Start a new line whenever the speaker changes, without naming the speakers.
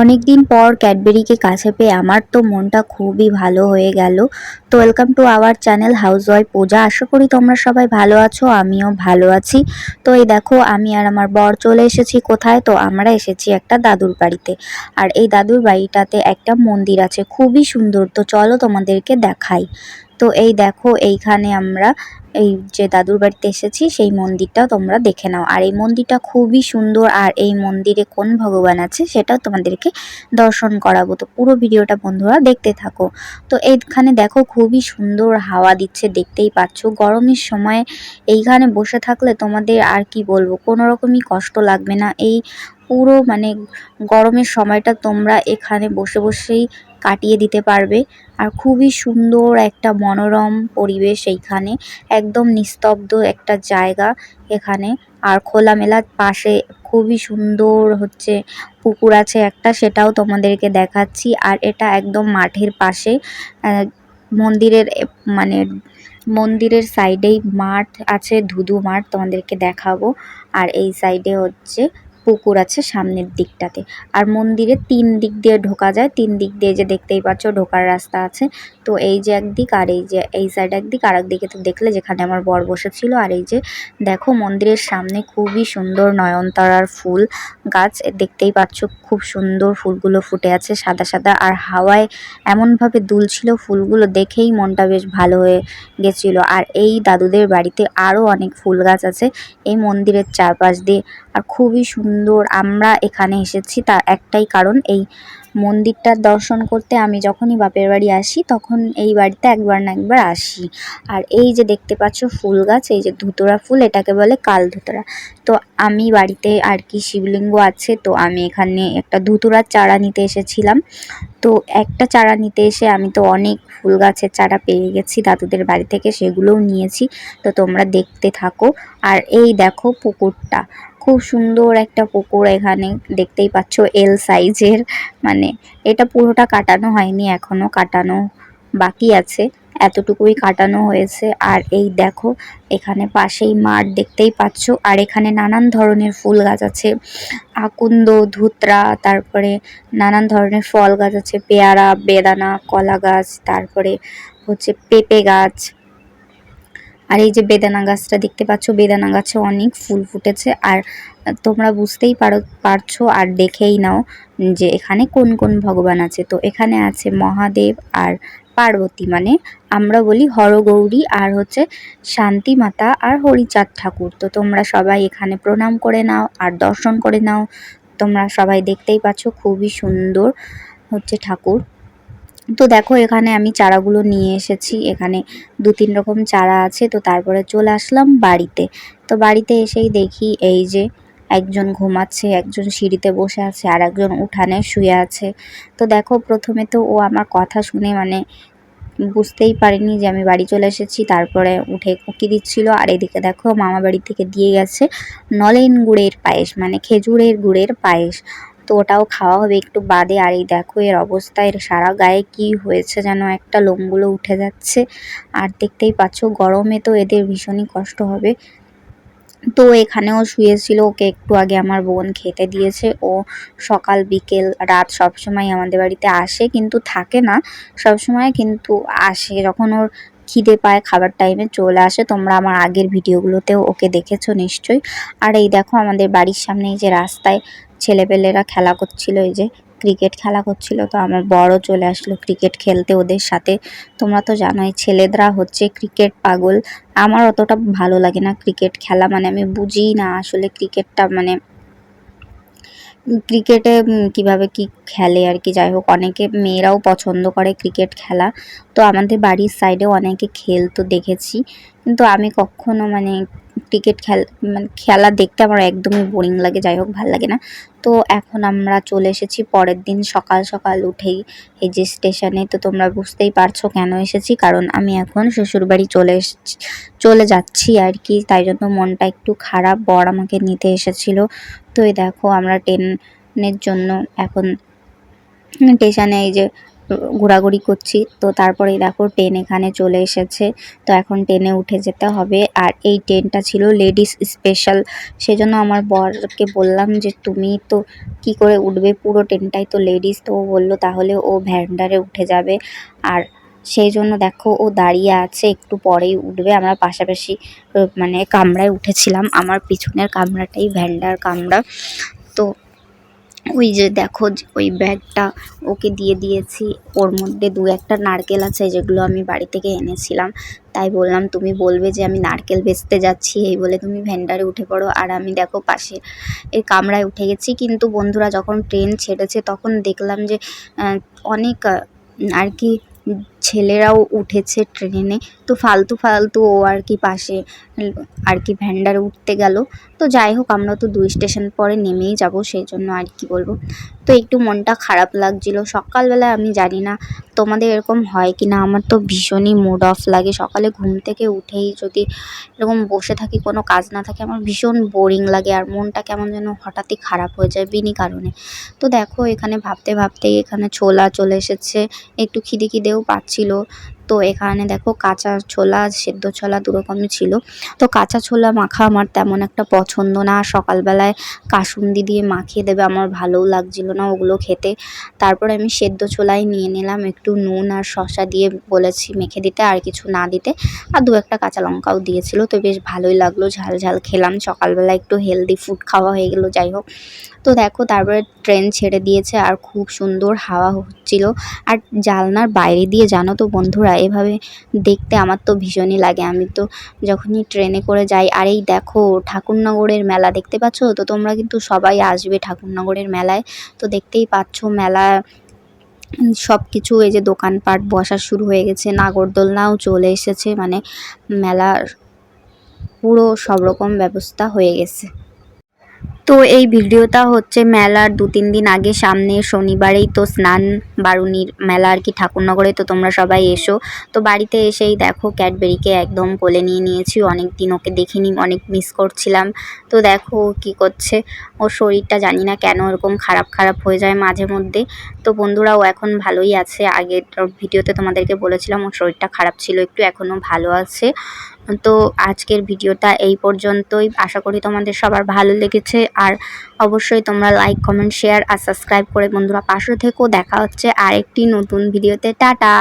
অনেক দিন পর ক্যাডবেরিকে কাছে পেয়ে আমার তো মনটা খুবই ভালো হয়ে গেল। তো welcome to our channel house wife Puja আশা করি তোমরা সবাই ভালো আছো, আমিও ভালো আছি। তো এই দেখো, আমি আর আমার বর চলে এসেছি কোথায়? তো আমরা এসেছি একটা দাদুর বাড়িতে। আর এই দাদুর বাড়িটাতে একটা মন্দির আছে, খুবই সুন্দর। তো চলো তোমাদেরকে দেখাই। তো এই দেখো, এইখানে আমরা এই যে দাদুর বাড়িতে এসেছি, সেই মন্দিরটাও তোমরা দেখে নাও। আর এই মন্দিরটা খুবই সুন্দর, আর এই মন্দিরে কোন ভগবান আছে সেটাও তোমাদেরকে দর্শন করাবো। তো পুরো ভিডিওটা বন্ধুরা দেখতে থাকো। তো এইখানে দেখো, খুবই সুন্দর হাওয়া দিচ্ছে, দেখতেই পাচ্ছ। গরমের সময় এইখানে বসে থাকলে তোমাদের আর কি বলব, কোনো রকমই কষ্ট লাগবে না। এই পুরো মানে গরমের সময়টা তোমরা এখানে বসে বসেই কাটিয়ে দিতে পারবে। আর খুবই সুন্দর একটা মনোরম পরিবেশ এইখানে। একদম নিস্তব্ধ একটা জায়গা এখানে। আর খোলামেলার পাশে খুবই সুন্দর হচ্ছে পুকুর আছে একটা, সেটাও তোমাদেরকে দেখাচ্ছি। আর এটা একদম মাঠের পাশে। মন্দিরের মানে মন্দিরের সাইডেই মাঠ আছে, ধুধু মাঠ তোমাদেরকে দেখাবো। আর এই সাইডে হচ্ছে পুকুর আছে সামনের দিকটাতে। আর মন্দিরে তিন দিক দিয়ে ঢোকা যায়। তিন দিক দিয়ে যে দেখতেই পাচ্ছ ঢোকার রাস্তা আছে। তো এই যে একদিক আর এই যে এই সাইড একদিক আর একদিকে তো দেখলে যেখানে আমার বর বসেছিল। আর এই যে দেখো মন্দিরের সামনে খুবই সুন্দর নয়নতারার ফুল গাছ। দেখতেই পাচ্ছ খুব সুন্দর ফুলগুলো ফুটে আছে সাদা সাদা। আর হাওয়ায় এমনভাবে দুলছিল ফুলগুলো দেখেই মনটা বেশ ভালো হয়ে গেছিল। আর এই দাদুদের বাড়িতে আরও অনেক ফুল গাছ আছে। এই মন্দিরের চারপাশ দিয়ে। আর খুবই সুন্দর আমরা এখানে এসেছি, তার একটাই কারণ এই মন্দিরটার দর্শন করতে আমি যখনই বাপের বাড়ি আসি তখন এই বাড়িতে একবার না একবার আসি। আর এই যে দেখতে পাচ্ছ ফুল গাছ, এই যে ধুতরা ফুল, এটাকে বলে কাল ধুতরা। তো আমি বাড়িতে আর কি শিবলিঙ্গ আছে, তো আমি এখানে একটা ধুতুরার চারা নিতে এসেছিলাম। তো একটা চারা নিতে এসে আমি তো অনেক ফুল গাছের চারা পেয়ে গেছি, দাদুদের বাড়ি থেকে সেগুলোও নিয়েছি। তো তোমরা দেখতে থাকো। আর এই দেখো পুকুরটা খুব সুন্দর একটা পুকুর এখানে দেখতেই পাচ্ছ এল সাইজের মানে এটা পুরোটা কাটানো হয়নি, এখনও কাটানো বাকি আছে। এতটুকুই কাটানো হয়েছে। আর এই দেখো, এখানে পাশেই মাঠ দেখতেই পাচ্ছ। আর এখানে নানান ধরনের ফুল গাছ আছে। আকুন্দ, ধুতরা, তারপরে নানান ধরনের ফল গাছ আছে। পেয়ারা, বেদানা, কলা গাছ, তারপরে হচ্ছে পেঁপে গাছ আর এই যে বেদানা গাছটা দেখতে পাচ্ছ, বেদানা গাছে অনেক ফুল ফুটেছে। আর তোমরা বুঝতেই পারো, পারছ আর দেখেই নাও যে এখানে কোন কোন ভগবান আছে। তো এখানে আছে মহাদেব আর পার্বতী মানে আমরা বলি হরগৌরী আর হচ্ছে শান্তি মাতা আর হরিচাঁদ ঠাকুর। তো তোমরা সবাই এখানে প্রণাম করে নাও আর দর্শন করে নাও। তোমরা সবাই দেখতেই পাচ্ছ খুবই সুন্দর হচ্ছে ঠাকুর। তো দেখো, এখানে আমি চারাগুলো নিয়ে এসেছি। এখানে দু তিন রকম চারা আছে, তো তারপরে চলে আসলাম বাড়িতে। তো বাড়িতে এসেই দেখি এই যে একজন ঘুমাচ্ছে, একজন সিঁড়িতে বসে আছে, আর একজন উঠানে শুয়ে আছে। তো দেখো, প্রথমে তো ও আমার কথা শুনে মানে বুঝতেই পারিনি যে আমি বাড়ি চলে এসেছি। তারপরে উঠে কুকি দিচ্ছিল, আর এদিকে দেখো মামা বাড়ি থেকে দিয়ে গেছে নলেন গুড়ের পায়েস মানে খেজুরের গুড়ের পায়েস। তো ওটাও খাওয়া হবে একটু বাদে। আর এই দেখো, এর অবস্থা, এর সারা গায়ে কি হয়েছে যেন একটা লোমগুলো উঠে যাচ্ছে। আর দেখতেই পাচ্ছ, গরমে তো এদের ভীষণই কষ্ট হবে। তো এখানেও শুয়েছিল, ওকে একটু আগে আমার বোন খেতে দিয়েছে। ও সকাল, বিকেল, রাত সবসময় আমাদের বাড়িতে আসে, কিন্তু থাকে না। সবসময় কিন্তু আসে। যখন ওর খিদে পায়, খাবার টাইমে চলে আসে। তোমরা আমার আগের ভিডিওগুলোতেও ওকে দেখেছ নিশ্চয়ই। আর এই দেখো, আমাদের বাড়ির সামনে যে রাস্তায় ছেলেপেলেরা খেলা করছিল, এই যে ক্রিকেট খেলা করছিল, তো আমার বড় চলে আসলো ক্রিকেট খেলতে ওদের সাথে। তোমরা তো জানোই, ছেলেদরা হচ্ছে ক্রিকেট পাগল। আমার অতটা ভালো লাগে না ক্রিকেট খেলা মানে আমি বুঝি না আসলে ক্রিকেটটা মানে ক্রিকেটে কীভাবে কি খেলে আর কি। যাই হোক, অনেকে মেয়েরাও পছন্দ করে ক্রিকেট খেলা। তো আমাদের বাড়ির সাইডে অনেকে খেলতো দেখেছি। কিন্তু আমি কখনো মানে ক্রিকেট খেল মানে খেলা দেখতে আমার একদমই বোরিং লাগে, যাই হোক ভালো লাগে না। তো এখন আমরা চলে এসেছি, পরের দিন সকাল সকাল উঠেই এই যে স্টেশনে তো তোমরা বুঝতেই পারছ কেন এসেছি, কারণ আমি এখন শ্বশুরবাড়ি চলে এসেছি, চলে যাচ্ছি আর কি, তাই জন্য মনটা একটু খারাপ, বর আমাকে নিতে এসেছিল। তো এই দেখো, আমরা ট্রেনের জন্য এখন স্টেশনে এই যে ঘোরাঘুরি করছি। তো তারপরে দেখো ট্রেন এখানে চলে এসেছে। তো এখন ট্রেনে উঠে যেতে হবে। আর এই ট্রেনটা ছিল লেডিস স্পেশাল সেজন্য আমার বরকে বললাম যে, তুমি তো কি করে উঠবে? পুরো ট্রেনটাই তো লেডিস তো ও বলল, তাহলে ও ভ্যান্ডারে উঠে যাবে। আর সেই জন্য দেখো ও দাঁড়িয়ে আছে, একটু পরেই উঠবে। আমরা পাশাপাশি মানে কামরায় উঠেছিলাম। আমার পিছনের কামরাটাই ভ্যান্ডার কামরা। তো ওই যে দেখো ওই ব্যাগটা ওকে দিয়ে দিয়েছি। ওর মধ্যে দু একটা নারকেল আছে যেগুলো আমি বাড়ি থেকে এনেছিলাম। তাই বললাম, তুমি বলবে যে আমি নারকেল বেচতে যাচ্ছি। এই বলে তুমি ভেন্ডারে উঠে পড়ো। আর আমি দেখো পাশে এই কামরায় উঠে গেছি। কিন্তু বন্ধুরা যখন ট্রেন ছেড়েছে তখন দেখলাম যে অনেক আর কি ছেলেরাও উঠেছে ট্রেনে। তো ফালতু ফালতু ও আর কি পাশে আর কি ভ্যান্ডারে উঠতে গেল। তো যাই হোক, আমরা তো দুই স্টেশন পরে নেমেই যাব, সেই জন্য আর কি বলব। তো একটু মনটা খারাপ লাগছিল। সকালবেলা আমি জানি না তোমাদের এরকম হয় কি না আমার তো ভীষণই মুড অফ লাগে। সকালে ঘুম থেকে উঠেই যদি এরকম বসে থাকি, কোনো কাজ না থাকে, আমার ভীষণ বোরিং লাগে আর মনটা কেমন যেন হঠাৎই খারাপ হয়ে যায় বিনি কারণে। তো দেখো, এখানে ভাবতে ভাবতেই এখানে ছোলা চলে এসেছে। একটু খিদে খিদেও পাচ্ছিল। তো এখানে দেখো কাঁচা ছোলা, সেদ্ধ ছোলা দুরকমই ছিল। তো কাঁচা ছোলা মাখা আমার তেমন একটা পছন্দ না। সকালবেলায় কাসুন্দি দিয়ে মাখিয়ে দেবে আমার ভালোও লাগছিল না ওগুলো খেতে। তারপরে আমি সেদ্ধ ছোলাই নিয়ে নিলাম, একটু নুন আর শসা দিয়ে বলেছি মেখে দিতে, আর কিছু না দিতে। আর দু একটা কাঁচা লঙ্কাও দিয়েছিল, তো বেশ ভালোই লাগল, ঝাল ঝাল খেলাম। সকালবেলা একটু হেলদি ফুড খাওয়া হয়ে গেলো, যাই হোক। তো দেখো তারপরে ট্রেন ছেড়ে দিয়েছে, আর খুব সুন্দর হাওয়া হচ্ছিল। আর জানলার বাইরে দিয়ে জানো তো বন্ধুরা এভাবে দেখতে আমার তো ভীষণই লাগে। আমি তো যখনই ট্রেনে করে যাই আর এই দেখো ঠাকুরনগরের মেলা দেখতে পাচ্ছ? তো তোমরা কিন্তু সবাই আসবে ঠাকুরনগরের মেলায়। তো দেখতেই পাচ্ছ মেলা সব কিছু এই যে দোকানপাট বসা শুরু হয়ে গেছে, নাগরদোলনাও চলে এসেছে। মানে মেলার পুরো সব রকম ব্যবস্থা হয়ে গেছে। তো এই ভিডিওটা হচ্ছে মেলার দু তিন দিন আগে সামনে শনিবারেই তো স্নান বারুনির মেলা আর কি ঠাকুরনগরে, তো তোমরা সবাই এসো। তো বাড়িতে এসেই দেখো ক্যাডবেরিকে একদম কোলে নিয়ে নিয়েছি, অনেক দিন ওকে দেখিনি, অনেক মিস করছিলাম। তো দেখো কি করছে, ওর শরীরটা জানি না কেন এরকম খারাপ খারাপ হয়ে যায় মাঝে মধ্যে। তো বন্ধুরাও এখন ভালোই আছে। আগের ভিডিওতে তোমাদেরকে বলেছিলাম ওর শরীরটা খারাপ ছিল, একটু এখনও ভালো আছে। তো আজকের ভিডিওটা এই পর্যন্তই। আশা করি তোমাদের সবার ভালো লেগেছে। আর অবশ্যই তোমরা লাইক কমেন্ট শেয়ার আর সাবস্ক্রাইব করে বন্ধুরা পাশে থেকেও দেখা হচ্ছে আর একটি নতুন ভিডিওতে। টাটা!